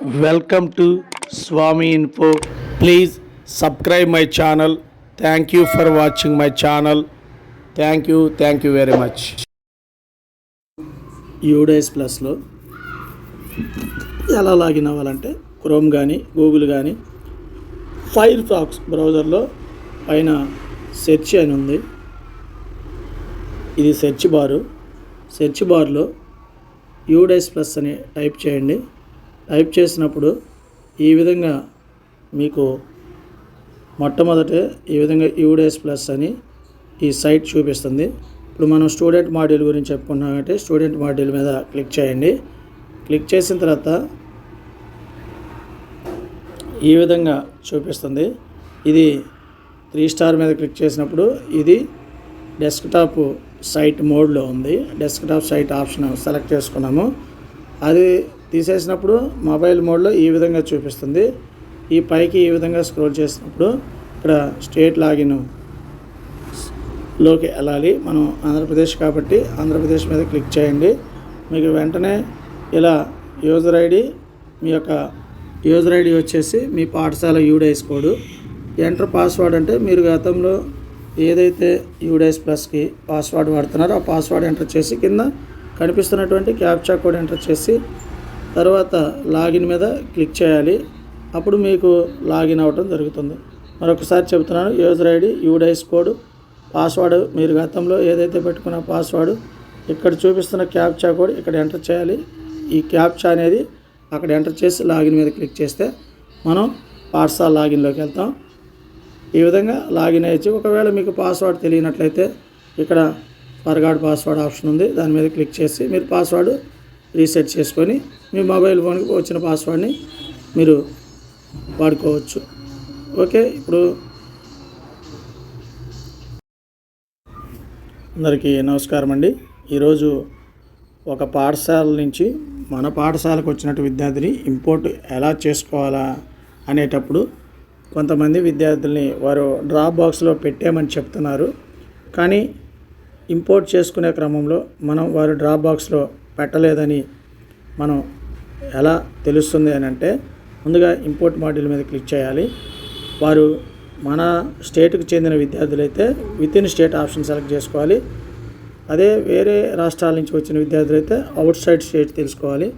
Welcome to Swami info. Please subscribe my channel. Thank you for watching my channel thank you thank you very much UDISE ప్లస్లో ఎలా login అవ్వాలంటే chrome కానీ Google కానీ fire pox బ్రౌజర్లో పైన search అని ఉంది. ఇది సెర్చ్ బారు. సెర్చ్ బార్లో యూడేస్ ప్లస్ అని టైప్ చేయండి. టైప్ చేసినప్పుడు ఈ విధంగా మీకు మొట్టమొదట ఈ విధంగా యూడేస్ ప్లస్ అని ఈ సైట్ చూపిస్తుంది. ఇప్పుడు మనం స్టూడెంట్ మాడ్యూల్ గురించి చెప్పుకున్నామంటే స్టూడెంట్ మాడ్యూల్ మీద క్లిక్ చేయండి. క్లిక్ చేసిన తర్వాత ఈ విధంగా చూపిస్తుంది. ఇది త్రీ స్టార్ మీద క్లిక్ చేసినప్పుడు ఇది డెస్క్టాప్ సైట్ మోడ్లో ఉంది. డెస్క్టాప్ సైట్ ఆప్షన్ సెలెక్ట్ చేసుకున్నాము. అది తీసేసినప్పుడు మొబైల్ మోడ్లో ఈ విధంగా చూపిస్తుంది. ఈ పైకి ఈ విధంగా స్క్రోల్ చేసినప్పుడు ఇక్కడ స్టేట్ లాగిన్లోకి వెళ్ళాలి. మనం ఆంధ్రప్రదేశ్ కాబట్టి ఆంధ్రప్రదేశ్ మీద క్లిక్ చేయండి. మీకు వెంటనే ఇలా యూజర్ ఐడి మీ యొక్క యూజర్ ఐడి వచ్చేసి మీ పాఠశాల యూడైస్ కోడ్. ఎంటర్ పాస్వర్డ్ అంటే మీరు గతంలో ఏదైతే యూడైస్ ప్లస్కి పాస్వర్డ్ వాడుతున్నారో ఆ పాస్వర్డ్ ఎంటర్ చేసి కింద కనిపిస్తున్నటువంటి క్యాప్చా కోడ్ ఎంటర్ చేసి తర్వాత లాగిన్ మీద క్లిక్ చేయాలి. అప్పుడు మీకు లాగిన్ అవ్వటం జరుగుతుంది. మరొకసారి చెబుతున్నాను user ID UDISE code password మీరు గతంలో ఏదైతే పెట్టుకున్న పాస్వర్డ్ ఇక్కడ చూపిస్తున్న క్యాప్చా కోడ్ ఇక్కడ ఎంటర్ చేయాలి. ఈ క్యాప్చా అనేది అక్కడ ఎంటర్ చేసి లాగిన్ మీద క్లిక్ చేస్తే మనం పాఠశాల లాగిన్లోకి వెళ్తాం. ఈ విధంగా లాగిన్ అయ్యచ్చు. ఒకవేళ మీకు పాస్వర్డ్ తెలియనట్లయితే ఇక్కడ ఫర్గాడ్ పాస్వర్డ్ ఆప్షన్ ఉంది. దాని మీద క్లిక్ చేసి మీరు పాస్వర్డ్ రీసెట్ చేసుకొని మీ మొబైల్ ఫోన్కి వచ్చిన పాస్వర్డ్ని మీరు వాడుకోవచ్చు. ఓకే ఇప్పుడు అందరికీ నమస్కారం అండి. ఈరోజు ఒక పాఠశాల నుంచి మన పాఠశాలకు వచ్చినట్టు విద్యార్థిని ఇంపోర్ట్ ఎలా చేసుకోవాలా అనేటప్పుడు కొంతమంది విద్యార్థుల్ని వారు డ్రాప్ బాక్స్లో పెట్టామని చెప్తున్నారు. కానీ ఇంపోర్ట్ చేసుకునే క్రమంలో మనం వారు డ్రాప్ బాక్స్లో పెట్టలేదని మనం ఎలా తెలుస్తుంది అని అంటే ముందుగా ఇంపోర్ట్ మాడ్యూల్ మీద క్లిక్ చేయాలి. వారు మన స్టేట్కి చెందిన విద్యార్థులైతే within state option select చేసుకోవాలి. అదే వేరే రాష్ట్రాల నుంచి వచ్చిన విద్యార్థులైతే అవుట్ సైడ్ స్టేట్ తెలుసుకోవాలి.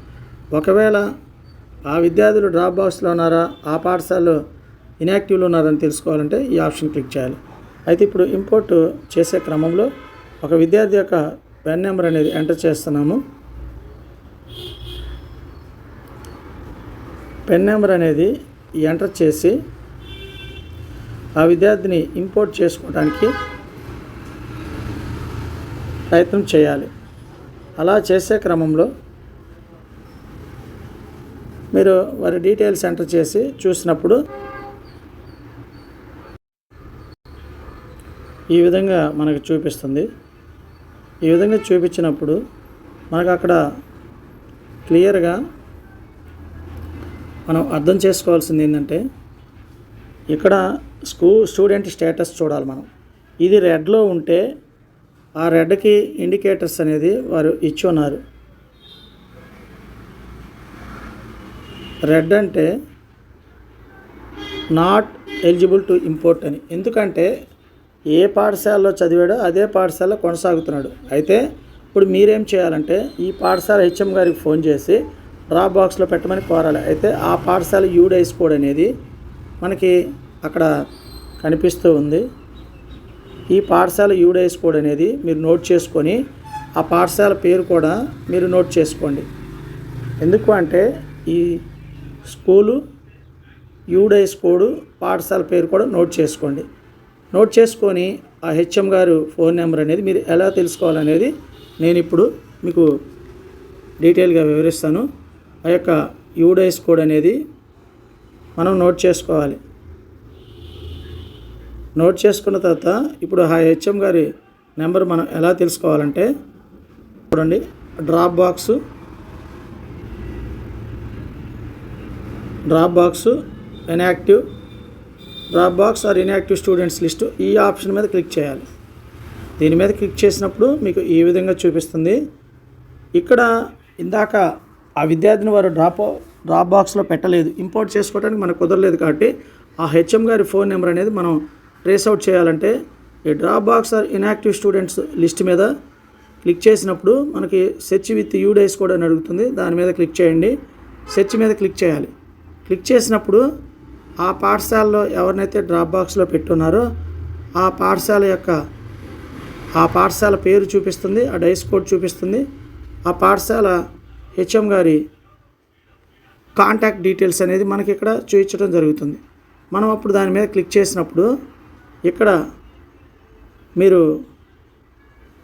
ఒకవేళ ఆ విద్యార్థులు డ్రాప్ బాక్స్లో ఉన్నారా ఆ పాఠశాలలో ఇన్యాక్టివ్లో ఉన్నారని తెలుసుకోవాలంటే ఈ ఆప్షన్ క్లిక్ చేయాలి. అయితే ఇప్పుడు ఇంపోర్ట్ చేసే క్రమంలో ఒక విద్యార్థి యొక్క పెన్ నెంబర్ అనేది ఎంటర్ చేస్తున్నాము. పెన్ నెంబర్ అనేది ఎంటర్ చేసి ఆ విద్యార్థిని ఇంపోర్ట్ చేసుకోవడానికి ప్రయత్నం చేయాలి. అలా చేసే క్రమంలో మీరు వారి డీటెయిల్స్ ఎంటర్ చేసి చూసినప్పుడు ఈ విధంగా మనకు చూపిస్తుంది. ఈ విధంగా చూపించినప్పుడు మనకు అక్కడ క్లియర్గా మనం అర్థం చేసుకోవాల్సింది ఏంటంటే ఇక్కడ స్కూ స్టూడెంట్ స్టేటస్ చూడాలి మనం. ఇది రెడ్లో ఉంటే ఆ రెడ్కి ఇండికేటర్స్ అనేది వారు ఇచ్చి ఉన్నారు. రెడ్ అంటే నాట్ ఎలిజిబుల్ టు ఇంపోర్ట్ అని. ఎందుకంటే ఏ పాఠశాలలో చదివాడో అదే పాఠశాల కొనసాగుతున్నాడు. అయితే ఇప్పుడు మీరేం చేయాలంటే ఈ పాఠశాల హెచ్ఎం గారికి ఫోన్ చేసి డ్రాప్ బాక్స్లో పెట్టమని కోరాలి. అయితే ఆ పాఠశాల యూడైస్ కోడ్ అనేది మనకి అక్కడ కనిపిస్తూ ఉంది. ఈ పాఠశాల యూడైస్ కోడ్ అనేది మీరు నోట్ చేసుకొని ఆ పాఠశాల పేరు కూడా మీరు నోట్ చేసుకోండి. ఎందుకు అంటే ఈ స్కూలు యూడైస్ కోడ్ పాఠశాల పేరు కూడా నోట్ చేసుకోండి. నోట్ చేసుకొని ఆ హెచ్ఎం గారు ఫోన్ నెంబర్ అనేది మీరు ఎలా తెలుసుకోవాలనేది నేను ఇప్పుడు మీకు డీటెయిల్గా వివరిస్తాను. ఆ యొక్క యూడైస్ కోడ్ అనేది మనం నోట్ చేసుకోవాలి. నోట్ చేసుకున్న తర్వాత ఇప్పుడు ఆ హెచ్ఎం గారి నెంబర్ మనం ఎలా తెలుసుకోవాలంటే చూడండి drop box drop box inactive drop box or inactive students list ఈ ఆప్షన్ మీద క్లిక్ చేయాలి. దీని మీద క్లిక్ చేసినప్పుడు మీకు ఈ విధంగా చూపిస్తుంది. ఇక్కడ ఇందాక ఆ విద్యార్థిని వారు డ్రాప్ డ్రాప్ బాక్స్లో పెట్టలేదు. ఇంపోర్ట్ చేసుకోవడానికి మనకు కుదరలేదు కాబట్టి ఆ హెచ్ఎం గారి ఫోన్ నెంబర్ అనేది మనం ట్రేస్ అవుట్ చేయాలంటే ఈ drop box or inactive students list మీద క్లిక్ చేసినప్పుడు మనకి సెర్చ్ విత్ యూ డేస్ కూడా అని అడుగుతుంది. దాని మీద క్లిక్ చేయండి. సెర్చ్ మీద క్లిక్ చేయాలి. క్లిక్ చేసినప్పుడు ఆ పాఠశాలలో ఎవరినైతే డ్రాప్ బాక్స్లో పెట్టున్నారో ఆ పాఠశాల యొక్క ఆ పాఠశాల పేరు చూపిస్తుంది. ఆ డైస్ కోడ్ చూపిస్తుంది. ఆ పాఠశాల హెచ్ఎం గారి కాంటాక్ట్ డీటెయిల్స్ అనేది మనకి ఇక్కడ చూపించడం జరుగుతుంది. మనం అప్పుడు దాని మీద క్లిక్ చేసినప్పుడు ఇక్కడ మీరు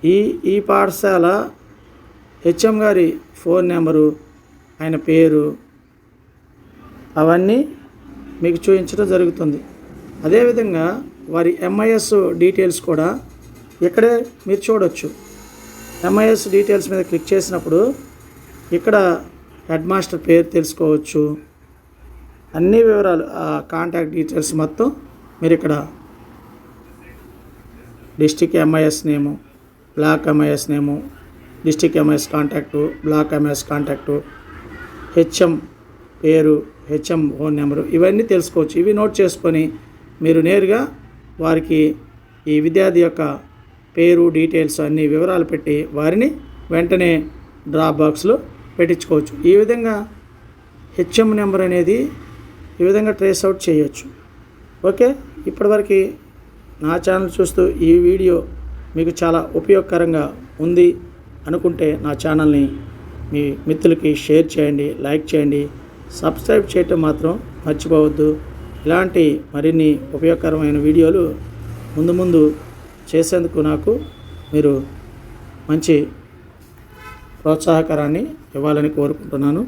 ఈ ఈ పాఠశాల హెచ్ఎం గారి ఫోన్ నెంబరు ఆయన పేరు అవన్నీ మీకు చూపించడం జరుగుతుంది. అదేవిధంగా వారి ఎంఐఎస్ డీటెయిల్స్ కూడా ఇక్కడే మీరు చూడొచ్చు. ఎంఐఎస్ డీటెయిల్స్ మీద క్లిక్ చేసినప్పుడు ఇక్కడ హెడ్ మాస్టర్ పేరు తెలుసుకోవచ్చు. అన్ని వివరాలు ఆ కాంటాక్ట్ డీటెయిల్స్ మొత్తం మీరు ఇక్కడ district MIS name block MIS name district MIS contact block MIS contact HM పేరు హెచ్ఎం ఫోన్ నెంబరు ఇవన్నీ తెలుసుకోవచ్చు. ఇవి నోట్ చేసుకొని మీరు నేరుగా వారికి ఈ విద్యార్థి యొక్క పేరు డీటెయిల్స్ అన్ని వివరాలు పెట్టి వారిని వెంటనే డ్రాప్ బాక్స్లో పెట్టించుకోవచ్చు. ఈ విధంగా హెచ్ఎం నెంబర్ అనేది ఈ విధంగా ట్రేస్ అవుట్ చేయొచ్చు. ఓకే? ఇప్పటివరకు నా ఛానల్ చూస్తూ ఈ వీడియో మీకు చాలా ఉపయోగకరంగా ఉంది అనుకుంటే నా ఛానల్ని మీ మిత్రులకి షేర్ చేయండి లైక్ చేయండి సబ్స్క్రైబ్ చేయటం మాత్రం మర్చిపోవద్దు. ఇలాంటి మరిన్ని ఉపయోగకరమైన వీడియోలు ముందు ముందు చేసేందుకు నాకు మీరు మంచి ప్రోత్సాహకరాన్ని ఇవ్వాలని కోరుకుంటున్నాను.